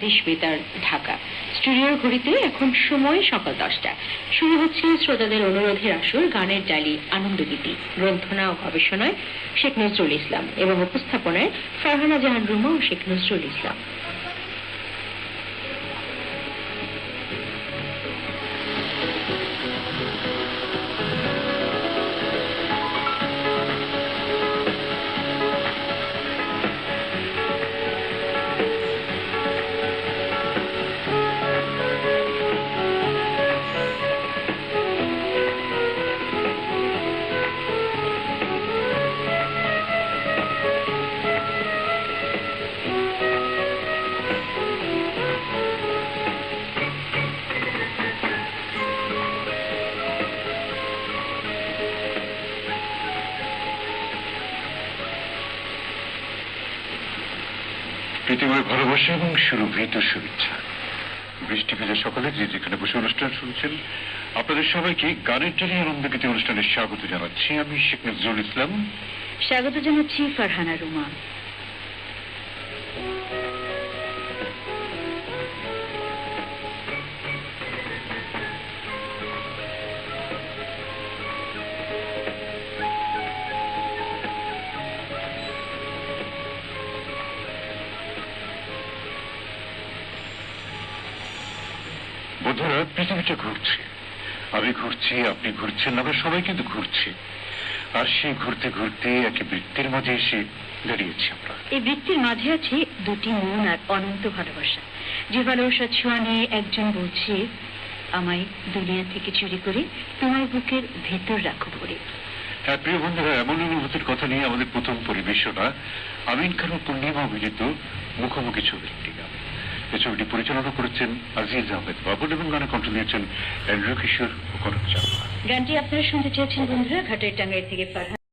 দেশ বেতার ঢাকা। স্টুডিওর ঘড়িতে এখন সময় সকাল দশটা। শুরু হচ্ছে শ্রোতাদের অনুরোধের আসর, গানের ডালি, আনন্দগীতি, গ্রন্থনা ও গবেষণায় শেখ নজরুল ইসলাম এবং উপস্থাপনায় ফারহানা জাহান রুমা ও শেখ নজরুল ইসলাম। পৃথিবীর ভালোবাসা এবং সুরভিত শুভেচ্ছা। বৃষ্টি ভেজা সকালে যে যেখানে বসে অনুষ্ঠান শুনছেন, আপনাদের সবাইকে গানের আনন্দ আনন্দগীতি অনুষ্ঠানে স্বাগত জানাচ্ছি। আমি শেখ নজরুল ইসলাম। স্বাগত জানাচ্ছি ফারহানা রুমা। বন্ধুরা পৃথিবীটা ঘুরছে। আমি ঘুরছি আপনি ঘুরছেন আমরা সবাই কিন্তু ঘুরছি। আর সেই ঘুরতে ঘুরতে একে বৃত্তের মাঝে এসে দাঁড়িয়েছি আমরা। এই বৃত্তির মাঝে আছে দুটি মন আর অনন্ত ভালোবাসা। যে ভালোবাসার ছোঁয়া নিয়ে একজন বলছে আমায় দুনিয়া থেকে চুরি করে তোমার বুকের ভেতর রাখো ভরে হ্যাঁ প্রিয় বন্ধুরা এমন অনুভূতির কথা নিয়ে আমাদের প্রথম পরিবেশনা আমিন খান পূর্ণিমা অভিনীত মুখোমুখি ছবির একটি গান। এই ছবিটি পরিচালনা করেছেন আজিজ আহমেদ বাবুল এবং গানে কণ্ঠ দিয়েছেন এন্ড্রু কিশোর ও কনক চাকমা গানটি আপনারা শুনতে চেয়েছেন বন্ধুরা, ঘাটের টাঙ্গাই থেকে ফারহান